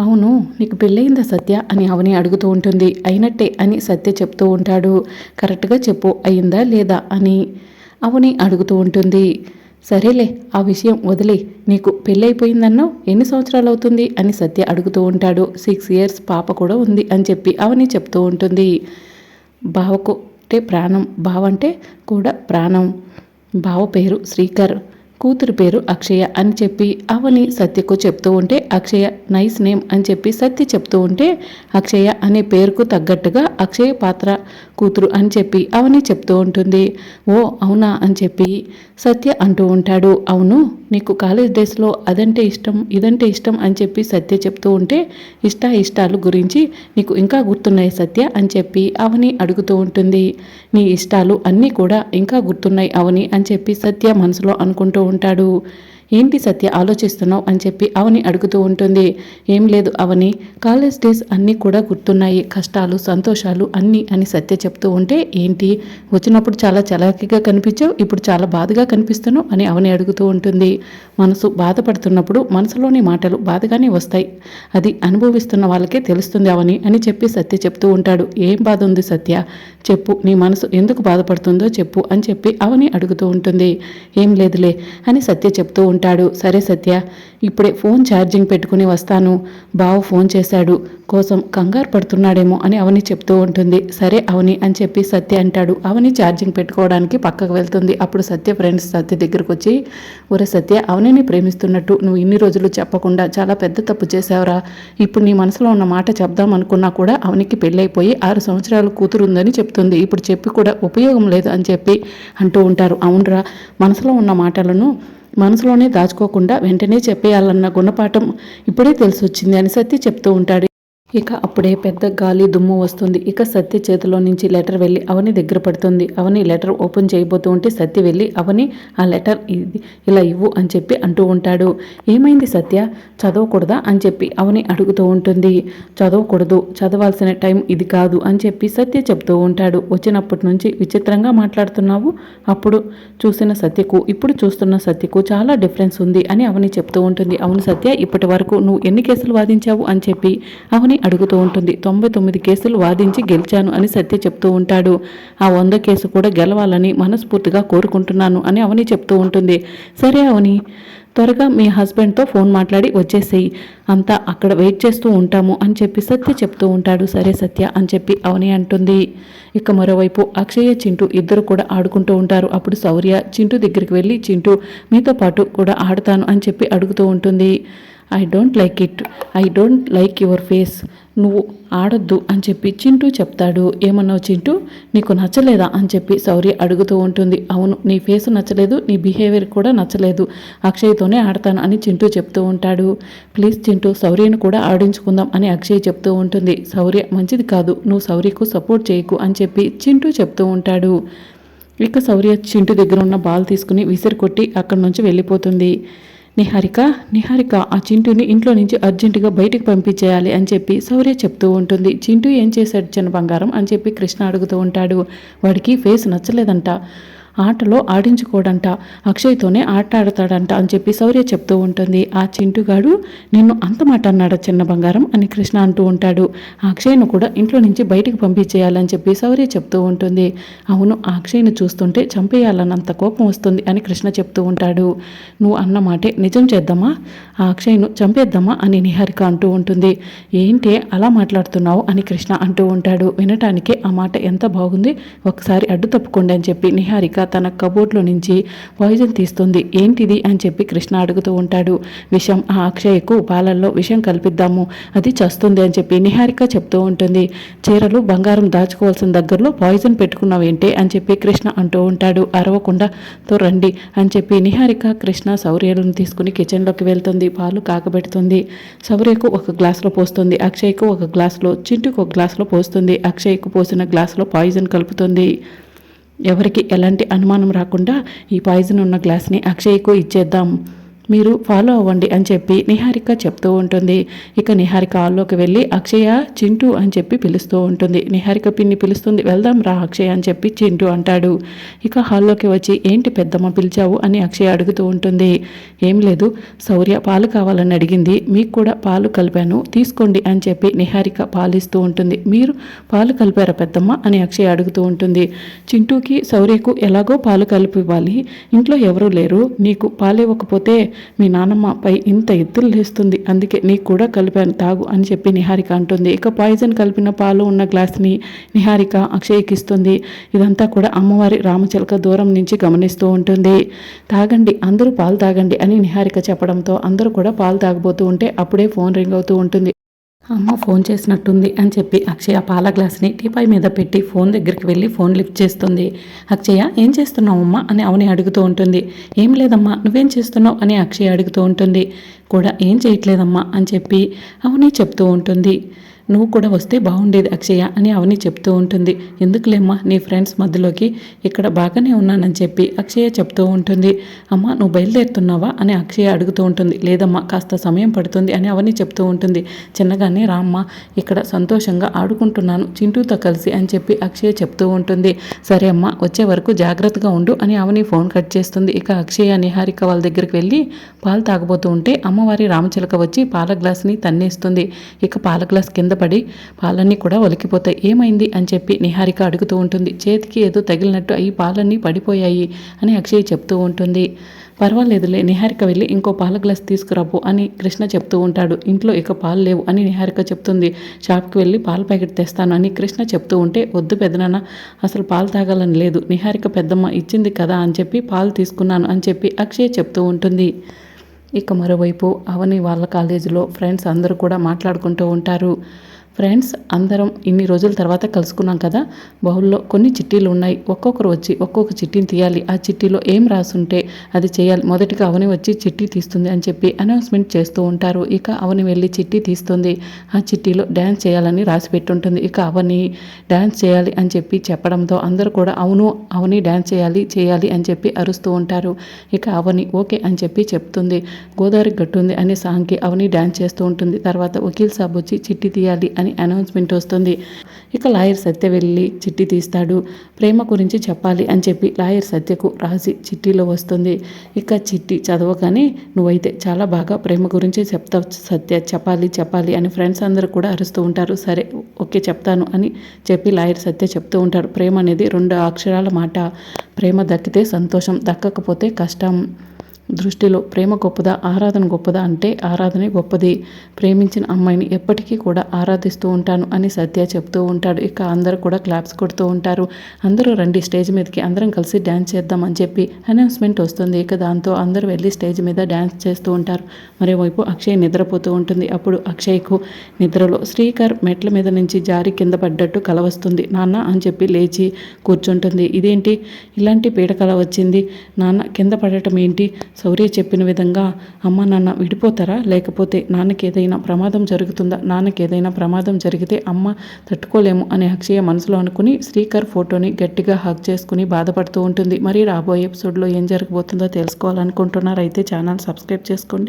అవును నీకు పెళ్ళయిందా సత్య అని అవని అడుగుతూ ఉంటుంది. అయినట్టే అని సత్య చెప్తూ ఉంటాడు. కరెక్ట్గా చెప్పు అయిందా లేదా అని అవని అడుగుతూ ఉంటుంది. సరేలే ఆ విషయం వదిలే. నీకు పెళ్ళైపోయిందన్నావు ఎన్ని సంవత్సరాలు అవుతుంది అని సత్య అడుగుతూ ఉంటాడు. సిక్స్ ఇయర్స్ పాప కూడా ఉంది అని చెప్పి అవని చెప్తూ ఉంటుంది. బావకు అంటే ప్రాణం. బావ అంటే కూడా ప్రాణం. బావ పేరు శ్రీకర్. కూతురు పేరు అక్షయ అని చెప్పి అవని సత్యకు చెప్తూ ఉంటే అక్షయ నైస్ నేమ్ అని చెప్పి సత్య చెప్తూ ఉంటే అక్షయ అనే పేరుకు తగ్గట్టుగా అక్షయ పాత్ర కూతురు అని చెప్పి అవని చెప్తూ ఉంటుంది. ఓ అవునా అని చెప్పి సత్య అంటూ ఉంటాడు. అవును నీకు కాలేజ్ డేస్లో అదంటే ఇష్టం ఇదంటే ఇష్టం అని చెప్పి సత్య చెప్తూ ఉంటే ఇష్ట ఇష్టాలు గురించి నీకు ఇంకా గుర్తున్నాయి సత్య అని చెప్పి అవని అడుగుతూ ఉంటుంది. నీ ఇష్టాలు అన్నీ కూడా ఇంకా గుర్తున్నాయి అవని అని చెప్పి సత్య మనసులో అనుకుంటూ ఉంటాడు. ఏంటి సత్య ఆలోచిస్తున్నావు అని చెప్పి అవని అడుగుతూ ఉంటుంది. ఏం లేదు అవని కాలేజ్ డేస్ అన్నీ కూడా గుర్తున్నాయి. కష్టాలు సంతోషాలు అన్నీ అని సత్య చెప్తూ ఉంటే ఏంటి? వచ్చినప్పుడు చాలా చలాకీగా కనిపించావు ఇప్పుడు చాలా బాధగా కనిపిస్తున్నావు అని అవని అడుగుతూ ఉంటుంది. మనసు బాధపడుతున్నప్పుడు మనసులోని మాటలు బాధగానే వస్తాయి. అది అనుభవిస్తున్న వాళ్ళకే తెలుస్తుంది అవని అని చెప్పి సత్య చెప్తూ ఉంటాడు. ఏం బాధ ఉంది సత్య? చెప్పు నీ మనసు ఎందుకు బాధపడుతుందో చెప్పు అని చెప్పి అవని అడుగుతూ ఉంటుంది. ఏం లేదులే అని సత్య చెప్తూ ఉంటాడు. సరే సత్య ఇప్పుడే ఫోన్ ఛార్జింగ్ పెట్టుకుని వస్తాను. బావ ఫోన్ చేశాడు. కోసం కంగారు పడుతున్నాడేమో అని అవని చెప్తూ ఉంటుంది. సరే అవని అని చెప్పి సత్య అంటాడు. అవని ఛార్జింగ్ పెట్టుకోవడానికి పక్కకు వెళ్తుంది. అప్పుడు సత్య ఫ్రెండ్స్ సత్య దగ్గరకు వచ్చి ఒరే సత్య అవనిని ప్రేమిస్తున్నట్టు నువ్వు ఇన్ని రోజులు చెప్పకుండా చాలా పెద్ద తప్పు చేశావురా. ఇప్పుడు నీ మనసులో ఉన్న మాట చెప్దాం అనుకున్నా కూడా అవనికి పెళ్ళైపోయి ఆరు సంవత్సరాలు కూతురు ఉందని చెప్తుంది. ఇప్పుడు చెప్పి కూడా ఉపయోగం లేదు అని చెప్పి అంటూ ఉంటారు. అవునరా మనసులో ఉన్న మాటలను మనసులోనే దాచుకోకుండా వెంటనే చెప్పేయాలన్న గుణపాఠం ఇప్పుడే తెలిసొచ్చింది అని సత్య చెప్తూ ఉంటాడు. ఇక అప్పుడే పెద్ద గాలి దుమ్ము వస్తుంది. ఇక సత్య చేతిలో నుంచి లెటర్ వెళ్ళి అవని దగ్గర పడుతుంది. అవని లెటర్ ఓపెన్ చేయబోతూ ఉంటే సత్య వెళ్ళి అవని ఆ లెటర్ ఇది ఇలా ఇవ్వు అని చెప్పి అంటూ ఉంటాడు. ఏమైంది సత్య? చదవకూడదా? అని చెప్పి అవని అడుగుతూ ఉంటుంది. చదవకూడదు చదవాల్సిన టైం ఇది కాదు అని చెప్పి సత్య చెప్తూ ఉంటాడు. వచ్చినప్పటి నుంచి విచిత్రంగా మాట్లాడుతున్నావు? అప్పుడు చూసిన సత్యకు ఇప్పుడు చూస్తున్న సత్యకు చాలా డిఫరెన్స్ ఉంది అని అవని చెప్తూ ఉంటుంది. అవును సత్య ఇప్పటి వరకు నువ్వు ఎన్ని కేసులు వాదించావు? అని చెప్పి అవని అడుగుతూ ఉంటుంది. తొంభై తొమ్మిది కేసులు వాదించి గెలిచాను అని సత్య చెప్తూ ఉంటాడు. ఆ వంద కేసు కూడా గెలవాలని మనస్ఫూర్తిగా కోరుకుంటున్నాను అని అవని చెప్తూ ఉంటుంది. సరే అవని త్వరగా మీ హస్బెండ్తో ఫోన్ మాట్లాడి వచ్చేసేయి. అంతా అక్కడ వెయిట్ చేస్తూ ఉంటాము అని చెప్పి సత్య చెప్తూ ఉంటాడు. సరే సత్య అని చెప్పి అవని అంటుంది. ఇక మరోవైపు అక్షయ చింటూ ఇద్దరు కూడా ఆడుకుంటూ ఉంటారు. అప్పుడు శౌర్య చింటూ దగ్గరికి వెళ్ళి చింటూ మీతో పాటు కూడా ఆడతాను అని చెప్పి అడుగుతూ ఉంటుంది. I don't like it I don't like your face నువ్వు ఆడొద్దు అని చెప్పి చింటూ చెప్తాడు. ఏమన్నావు చింటూ? నీకు నచ్చలేదా అని చెప్పి శౌర్య అడుగుతూ ఉంటుంది. అవును నీ ఫేస్ నచ్చలేదు నీ బిహేవియర్ కూడా నచ్చలేదు. అక్షయ్తోనే ఆడతాను అని చింటూ చెప్తూ ఉంటాడు. ప్లీజ్ చింటూ శౌర్యను కూడా ఆడించుకుందాం అని అక్షయ్ చెప్తూ ఉంటుంది. శౌర్య మంచిది కాదు నువ్వు సౌర్యకు సపోర్ట్ చేయకు అని చెప్పి చింటూ చెప్తూ ఉంటాడు. ఇక సౌర్య చింటూ దగ్గర ఉన్న బాల్ తీసుకుని విసిరి కొట్టి అక్కడి నుంచి వెళ్ళిపోతుంది. నిహారిక నిహారిక ఆ చింటూని ఇంట్లో నుంచి అర్జెంటుగా బయటికి పంపించేయాలి అని చెప్పి శౌర్య చెప్తూ ఉంటుంది. చింటూ ఏం చేశాడు? చిన్న బంగారం అని చెప్పి కృష్ణ అడుగుతూ ఉంటాడు. వాడికి ఫేస్ నచ్చలేదంట. ఆటలో ఆడించుకోడంట. అక్షయ్తోనే ఆట ఆడతాడంట అని చెప్పి శౌర్య చెప్తూ ఉంటుంది. ఆ చింటుగాడు నిన్ను అంత మాట చిన్న బంగారం? అని కృష్ణ అంటూ ఉంటాడు. ఆ అక్షయ్ను కూడా ఇంట్లో నుంచి బయటికి పంపించేయాలని చెప్పి శౌర్య చెప్తూ ఉంటుంది. అవును ఆ అక్షయ్ను చూస్తుంటే చంపేయాలన్నంత కోపం వస్తుంది అని కృష్ణ చెప్తూ ఉంటాడు. నువ్వు అన్న మాటే నిజం చేద్దామా? ఆ అక్షయ్ను చంపేద్దామా? అని నిహారిక అంటూ ఉంటుంది. ఏంటి అలా మాట్లాడుతున్నావు? అని కృష్ణ అంటూ ఉంటాడు. వినటానికే ఆ మాట ఎంత బాగుంది? ఒకసారి అడ్డు తప్పుకోండి అని చెప్పి నిహారిక తన కబోర్డ్లో నుంచి పాయిజన్ తీస్తుంది. ఏంటిది అని చెప్పి కృష్ణ అడుగుతూ ఉంటాడు. విషం ఆ అక్షయ్కు పాలల్లో విషం కల్పిద్దాము. అది చస్తుంది అని చెప్పి నిహారిక చెప్తూ ఉంటుంది. చీరలు బంగారం దాచుకోవాల్సిన దగ్గరలో పాయిజన్ పెట్టుకున్నావేంటే అని చెప్పి కృష్ణ అంటూ ఉంటాడు. అరవకుండా తో రండి అని చెప్పి నిహారిక కృష్ణ శౌర్యాలను తీసుకుని కిచెన్లోకి వెళ్తుంది. పాలు కాకబెడుతుంది శౌర్యకు ఒక గ్లాసులో పోస్తుంది. అక్షయ్కు ఒక గ్లాసులో చింటుకు ఒక గ్లాసులో పోస్తుంది. అక్షయ్కు పోసిన గ్లాసులో పాయిజన్ కలుపుతుంది. ఎవరికి ఎలాంటి అనుమానం రాకుండా ఈ పాయిజన్ ఉన్న గ్లాస్ని అక్షయ్కు ఇచ్చేద్దాం. మీరు ఫాలో అవ్వండి అని చెప్పి నిహారిక చెప్తూ ఉంటుంది. ఇక నిహారిక హాల్లోకి వెళ్ళి అక్షయ చింటూ అని చెప్పి పిలుస్తూ ఉంటుంది. నిహారిక పిన్ని పిలుస్తుంది వెళ్దాం రా అక్షయ అని చెప్పి చింటూ అంటాడు. ఇక హాల్లోకి వచ్చి ఏంటి పెద్దమ్మ పిలిచావు? అని అక్షయ అడుగుతూ ఉంటుంది. ఏం లేదు శౌర్య పాలు కావాలని అడిగింది. మీకు కూడా పాలు కలిపాను. తీసుకోండి అని చెప్పి నిహారిక పాలిస్తూ ఉంటుంది. మీరు పాలు కలిపారా పెద్దమ్మ? అని అక్షయ అడుగుతూ ఉంటుంది. చింటూకి శౌర్యకు ఎలాగో పాలు కలిపివ్వాలి. ఇంట్లో ఎవరూ లేరు. నీకు పాలు ఇవ్వకపోతే మీ నాన్నమ్మ పై ఇంత ఎత్తులు లేస్తుంది. అందుకే నీకు కూడా కలిపాను. తాగు అని చెప్పి నిహారిక అంటుంది. ఇక పాయిజన్ కలిపిన పాలు ఉన్న గ్లాస్ని నిహారిక అక్షయ్కి ఇస్తుంది ఇదంతా కూడా అమ్మవారి రామచిలక దూరం నుంచి గమనిస్తూ ఉంటుంది. తాగండి అందరూ పాలు తాగండి అని నిహారిక చెప్పడంతో అందరూ కూడా పాలు తాగబోతూ ఉంటే అప్పుడే ఫోన్ రింగ్ అవుతూ ఉంటుంది. అమ్మ ఫోన్ చేసినట్టుంది అని చెప్పి అక్షయ పాల గ్లాస్ని టీపాయ్ మీద పెట్టి ఫోన్ దగ్గరికి వెళ్ళి ఫోన్ లిఫ్ట్ చేస్తుంది. అక్షయ ఏం చేస్తున్నావు అమ్మా? అని అవని అడుగుతూ ఉంటుంది. ఏం లేదమ్మా నువ్వేం చేస్తున్నావు? అని అక్షయ అడుగుతూ ఉంటుంది. కూడా ఏం చేయట్లేదమ్మా అని చెప్పి అవని చెప్తూ ఉంటుంది. నువ్వు కూడా వస్తే బాగుండేది అక్షయ అని అవని చెప్తూ ఉంటుంది. ఎందుకులేమ్మా నీ ఫ్రెండ్స్ మధ్యలోకి? ఇక్కడ బాగానే ఉన్నానని చెప్పి అక్షయ చెప్తూ ఉంటుంది. అమ్మ నువ్వు బయలుదేరుతున్నావా అని అక్షయ అడుగుతూ ఉంటుంది. లేదమ్మా కాస్త సమయం పడుతుంది అని అవని చెప్తూ ఉంటుంది. చిన్నగానే రామ్మ ఇక్కడ సంతోషంగా ఆడుకుంటున్నాను చింటూతో కలిసి అని చెప్పి అక్షయ చెప్తూ ఉంటుంది. సరే అమ్మ వచ్చే వరకు జాగ్రత్తగా ఉండు అని అవని ఫోన్ కట్ చేస్తుంది. ఇక అక్షయ నిహారిక వాళ్ళ దగ్గరికి వెళ్ళి పాలు తాగబోతూ ఉంటే అమ్మవారి రామచిలక వచ్చి పాల గ్లాస్ని తన్నేస్తుంది. ఇక పాల గ్లాస్ కింద పడి పాలన్నీ కూడా ఒలికిపోతాయి. ఏమైంది? అని చెప్పి నిహారిక అడుగుతూ ఉంటుంది. చేతికి ఏదో తగిలినట్టు అయ్యి పాలన్నీ పడిపోయాయి అని అక్షయ్ చెప్తూ ఉంటుంది. పర్వాలేదులే నిహారిక వెళ్ళి ఇంకో పాల గ్లాస్ తీసుకురాపు అని కృష్ణ చెప్తూ ఉంటాడు. ఇంట్లో ఇక పాలు లేవు అని నిహారిక చెప్తుంది. షాప్కి వెళ్ళి పాల ప్యాకెట్ తెస్తాను అని కృష్ణ చెప్తూ ఉంటే వద్దు పెదనాన్న అసలు పాలు తాగాలని లేదు. నిహారిక పెద్దమ్మ ఇచ్చింది కదా అని చెప్పి పాలు తీసుకున్నాను అని చెప్పి అక్షయ్ చెప్తూ ఉంటుంది. ఇక మరోవైపు అవని వాళ్ళ కాలేజీలో ఫ్రెండ్స్ అందరూ కూడా మాట్లాడుకుంటూ ఉంటారు. ఫ్రెండ్స్ అందరం ఇన్ని రోజుల తర్వాత కలుసుకున్నాం కదా? బౌల్లో కొన్ని చిట్టీలు ఉన్నాయి. ఒక్కొక్కరు వచ్చి ఒక్కొక్క చిట్టీని తీయాలి. ఆ చిట్టీలో ఏం రాసుంటే అది చేయాలి. మొదటిగా అవని వచ్చి చిట్టి తీస్తుంది అని చెప్పి అనౌన్స్మెంట్ చేస్తూ ఉంటారు. ఇక అవని వెళ్ళి చిట్టి తీస్తుంది. ఆ చిట్టీలో డ్యాన్స్ చేయాలని రాసి పెట్టుంటుంది. ఇక అవని డ్యాన్స్ చేయాలి అని చెప్పి చెప్పడంతో అందరూ కూడా అవును అవని డ్యాన్స్ చేయాలి చేయాలి అని చెప్పి అరుస్తూ ఉంటారు. ఇక అవని ఓకే అని చెప్పి చెప్తుంది. గోదావరి గట్టుంది అనే సాంగ్కి అవని డ్యాన్స్ చేస్తూ ఉంటుంది. తర్వాత వకీల్ సాబ్ వచ్చి చిట్టి తీయాలి అని అనౌన్స్మెంట్ వస్తుంది. ఇక లాయర్ సత్య వెళ్ళి చిట్టి తీస్తాడు. ప్రేమ గురించి చెప్పాలి అని చెప్పి లాయర్ సత్యకు రాసి చిట్టిలో వస్తుంది. ఇక చిట్టి చదవగానే నువ్వైతే చాలా బాగా ప్రేమ గురించి చెప్తావు సత్య. చెప్పాలి చెప్పాలి అని ఫ్రెండ్స్ అందరూ కూడా అరుస్తూ ఉంటారు. సరే ఓకే చెప్తాను అని చెప్పి లాయర్ సత్య చెప్తూ ఉంటారు ప్రేమ అనేది రెండు అక్షరాల మాట. ప్రేమ దక్కితే సంతోషం దక్కకపోతే కష్టం. దృష్టిలో ప్రేమ గొప్పదా ఆరాధన గొప్పదా అంటే ఆరాధనే గొప్పది. ప్రేమించిన అమ్మాయిని ఎప్పటికీ కూడా ఆరాధిస్తూ ఉంటాను అని సత్య చెప్తూ ఉంటాడు. ఇక అందరూ కూడా క్లాప్స్ కొడుతూ ఉంటారు. అందరూ రండి స్టేజ్ మీదకి అందరం కలిసి డ్యాన్స్ చేద్దాం అని చెప్పి అనౌన్స్మెంట్ వస్తుంది. ఇక దాంతో అందరూ వెళ్ళి స్టేజ్ మీద డ్యాన్స్ చేస్తూ ఉంటారు. మరోవైపు అక్షయ్ నిద్రపోతూ ఉంటుంది. అప్పుడు అక్షయ్కు నిద్రలో శ్రీకర్ మెట్ల మీద నుంచి జారి కింద పడ్డట్టు కల వస్తుంది నాన్న అని చెప్పి లేచి కూర్చుంటుంది. ఇదేంటి? ఇలాంటి పీడకల వచ్చింది. నాన్న కింద పడటం ఏంటి? శౌర్య చెప్పిన విధంగా అమ్మ నాన్న విడిపోతారా? లేకపోతే నాన్నకి ఏదైనా ప్రమాదం జరుగుతుందా? నాన్నకి ఏదైనా ప్రమాదం జరిగితే అమ్మ తట్టుకోలేము అని అక్షయ మనసులో అనుకుని శ్రీకర్ ఫోటోని గట్టిగా హక్ చేసుకుని బాధపడుతూ ఉంటుంది. మరి రాబోయే ఎపిసోడ్లో ఏం జరగబోతుందో తెలుసుకోవాలనుకుంటున్నారు అయితే ఛానల్ సబ్స్క్రైబ్ చేసుకోండి.